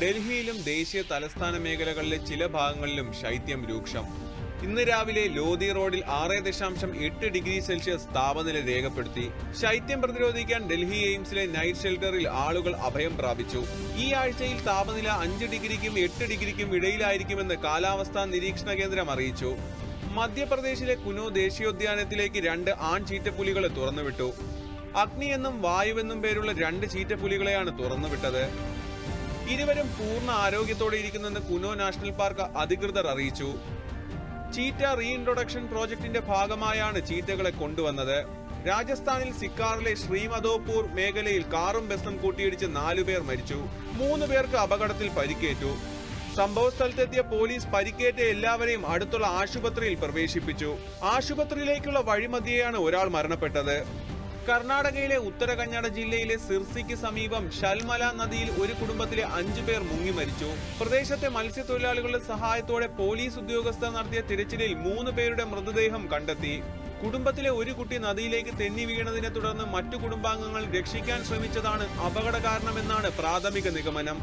ഡൽഹിയിലും ദേശീയ തലസ്ഥാന മേഖലകളിലെ ചില ഭാഗങ്ങളിലും ശൈത്യം രൂക്ഷം. ഇന്ന് രാവിലെ ലോധി റോഡിൽ ആറ് ദശാംശം എട്ട് ഡിഗ്രി സെൽഷ്യസ് താപനില രേഖപ്പെടുത്തി. ശൈത്യം പ്രതിരോധിക്കാൻ ഡൽഹി എയിംസിലെ നൈറ്റ് ഷെൽട്ടറിൽ ആളുകൾ അഭയം പ്രാപിച്ചു. ഈ ആഴ്ചയിൽ താപനില അഞ്ച് ഡിഗ്രിക്കും എട്ട് ഡിഗ്രിക്കും ഇടയിലായിരിക്കുമെന്ന് കാലാവസ്ഥാ നിരീക്ഷണ കേന്ദ്രം അറിയിച്ചു. മധ്യപ്രദേശിലെ കുനോ ദേശീയോദ്യാനത്തിലേക്ക് രണ്ട് ആൺ ചീറ്റപ്പുലികളെ തുറന്നുവിട്ടു. അഗ്നി എന്നും വായുവെന്നും പേരുള്ള രണ്ട് ചീറ്റപ്പുലികളെയാണ് തുറന്നുവിട്ടത്. ഇരുവരും പൂർണ ആരോഗ്യത്തോടെ ഇരിക്കുന്നെന്ന് കുനോ നാഷണൽ പാർക്ക് അധികൃതർ അറിയിച്ചു. ചീറ്റ റീഇൻട്രൊഡക്ഷൻ പ്രോജക്ടിന്റെ ഭാഗമായാണ് ചീറ്റകളെ കൊണ്ടുവന്നത്. രാജസ്ഥാനിൽ സിക്കാറിലെ ശ്രീമധോപൂർ മേഖലയിൽ കാറും ബസ്സും കൂട്ടിയിടിച്ച് നാലുപേർ മരിച്ചു. മൂന്ന് പേർക്ക് അപകടത്തിൽ പരിക്കേറ്റു. സംഭവ സ്ഥലത്തെത്തിയ പോലീസ് പരിക്കേറ്റ എല്ലാവരെയും അടുത്തുള്ള ആശുപത്രിയിൽ പ്രവേശിപ്പിച്ചു. ആശുപത്രിയിലേക്കുള്ള വഴിമതിയെയാണ് ഒരാൾ മരണപ്പെട്ടത്. കർണാടകയിലെ ഉത്തര കന്നഡ ജില്ലയിലെ സിർസിക്ക് സമീപം ഷൽമല നദിയിൽ ഒരു കുടുംബത്തിലെ അഞ്ചു പേർ മുങ്ങി മരിച്ചു. പ്രദേശത്തെ മത്സ്യത്തൊഴിലാളികളുടെ സഹായത്തോടെ പോലീസ് ഉദ്യോഗസ്ഥർ നടത്തിയ തിരച്ചിലിൽ മൂന്ന് പേരുടെ മൃതദേഹം കണ്ടെത്തി. കുടുംബത്തിലെ ഒരു കുട്ടി നദിയിലേക്ക് തെന്നി വീണതിനെ തുടർന്ന് മറ്റു കുടുംബാംഗങ്ങൾ രക്ഷിക്കാൻ ശ്രമിച്ചതാണ് അപകട കാരണമെന്നാണ് പ്രാഥമിക നിഗമനം.